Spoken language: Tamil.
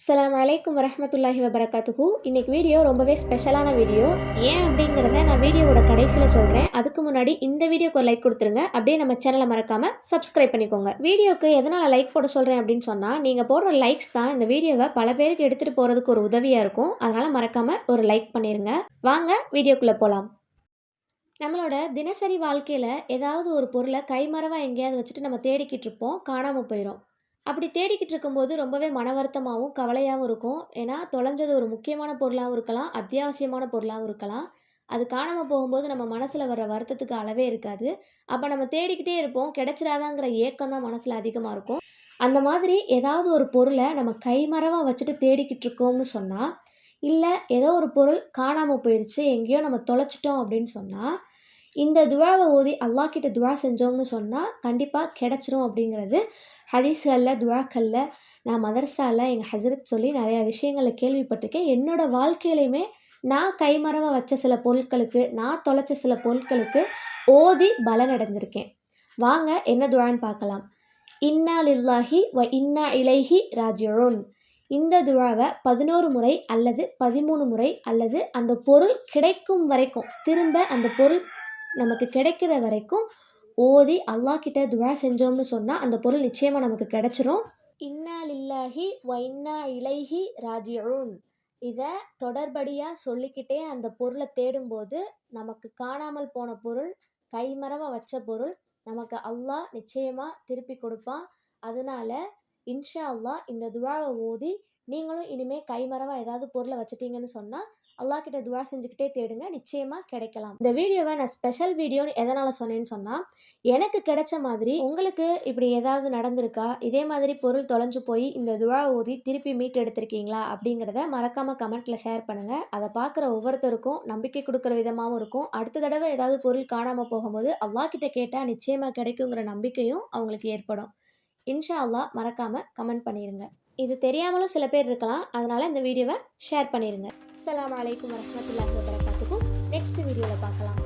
அஸ்ஸலாமு அலைக்கும் வரமத்துல்லாஹி வபரகாத்துஹு இன்னைக்கு வீடியோ ரொம்பவே ஸ்பெஷலான வீடியோ ஏன் அப்படிங்கிறத நான் வீடியோவோட கடைசியில் சொல்கிறேன் அதுக்கு முன்னாடி இந்த வீடியோக்கு ஒரு லைக் கொடுத்துருங்க. அப்படியே நம்ம சேனலை மறக்காமல் சப்ஸ்கிரைப் பண்ணிக்கோங்க. வீடியோக்கு எதனால் லைக் போட சொல்கிறேன் அப்படின்னு சொன்னால் நீங்கள் போடுற லைக்ஸ் தான் இந்த வீடியோவை பல பேருக்கு எடுத்துகிட்டு போகிறதுக்கு ஒரு உதவியாக இருக்கும். அதனால் மறக்காமல் ஒரு லைக் பண்ணிடுங்க வாங்க வீடியோக்குள்ளே போகலாம் நம்மளோட தினசரி வாழ்க்கையில் ஏதாவது ஒரு பொருளை கைமறவாக எங்கேயாவது வச்சுட்டு நம்ம தேடிக்கிட்டு இருப்போம். காணாமல் போயிடும் அப்படி தேடிக்கிட்டு இருக்கும்போது ரொம்பவே மன வருத்தமாகவும் கவலையாகவும் இருக்கும். ஏன்னா தொலைஞ்சது ஒரு முக்கியமான பொருளாகவும் இருக்கலாம் அத்தியாவசியமான பொருளாகவும் இருக்கலாம். அது காணாமல் போகும்போது நம்ம மனசில் வர்ற வருத்தத்துக்கு அளவே இருக்காது. அப்போ நம்ம தேடிக்கிட்டே இருப்போம். கிடைச்சிடாதாங்கிற ஏக்கம் தான் மனசில் அதிகமாக இருக்கும். அந்த மாதிரி ஏதாவது ஒரு பொருளை நம்ம கைமரவாக வச்சுட்டு தேடிக்கிட்டு இருக்கோம்னு சொன்னால் இல்லை ஏதோ ஒரு பொருள் காணாமல் போயிடுச்சு எங்கேயோ நம்ம தொலைச்சிட்டோம் அப்படின்னு சொன்னால் இந்த துவாவை ஓதி அல்லா கிட்ட துவா செஞ்சோம்னு சொன்னால் கண்டிப்பாக கிடச்சிரும் அப்படிங்கிறது ஹதீஸ்களில் துவாக்களில் நான் மதர்சாவில் எங்கள் ஹசரத் சொல்லி நிறையா விஷயங்களை கேள்விப்பட்டிருக்கேன். என்னோடய வாழ்க்கையிலையுமே நான் கைமறவாக வச்ச சில பொருட்களுக்கு நான் தொலைச்ச சில பொருட்களுக்கு ஓதி பலனடைஞ்சிருக்கேன். வாங்க என்ன துவான்னு பார்க்கலாம். இன்னா லில்லாஹி வ இன்னா இலைஹி ராஜியோன் இந்த துழாவை பதினோரு முறை அல்லது பதிமூணு முறை அல்லது அந்த பொருள் கிடைக்கும் வரைக்கும் திரும்ப அந்த பொருள் நமக்கு கிடைக்கிற வரைக்கும் ஓதி அல்லாஹ் கிட்ட துவா செஞ்சோம்னு சொன்னால் அந்த பொருள் நிச்சயமாக நமக்கு கிடைச்சிரும். இன்னா லில்லாஹி வ இலைஹி ராஜியூன் இதை தொடர்படியாக சொல்லிக்கிட்டே அந்த பொருளை தேடும்போது நமக்கு காணாமல் போன பொருள் கைமறமாக வச்ச பொருள் நமக்கு அல்லாஹ் நிச்சயமாக திருப்பி கொடுப்பான். அதனால இன்ஷா அல்லாஹ் இந்த துவாவை ஓதி நீங்களும் இனிமேல் கைமறவாக ஏதாவது பொருளை வச்சிட்டீங்கன்னு சொன்னால் அல்லாஹ் கிட்ட துவா செஞ்சுக்கிட்டே தேடுங்க. நிச்சயமாக கிடைக்கலாம். இந்த வீடியோவை நான் ஸ்பெஷல் வீடியோன்னு எதனால் சொன்னேன்னு சொன்னால் எனக்கு கிடைச்ச மாதிரி உங்களுக்கு இப்படி ஏதாவது நடந்திருக்கா? இதே மாதிரி பொருள் தொலைஞ்சு போய் இந்த துவா ஊதி திருப்பி மீட் எடுத்திருக்கீங்களா அப்படிங்கிறத மறக்காமல் கமெண்ட்டில் ஷேர் பண்ணுங்கள் அதை பார்க்குற ஒவ்வொருத்தருக்கும் நம்பிக்கை கொடுக்குற விதமாகவும் இருக்கும். அடுத்த தடவை ஏதாவது பொருள் காணாமல் போகும்போது அல்லாஹ் கிட்ட கேட்டால் நிச்சயமாக கிடைக்குங்கிற நம்பிக்கையும் அவங்களுக்கு ஏற்படும். இன்ஷா அல்லாஹ் மறக்காமல் கமெண்ட் பண்ணிடுங்க இது தெரியாமலும் சில பேர் இருக்கலாம். அதனால் இந்த வீடியோவை ஷேர் பண்ணிடுங்க அலாம் அலைக்கும் வரஹ்மத்துல்லாஹி வபரகாத்துக்கும் நெக்ஸ்ட் வீடியோவில் பார்க்கலாம்.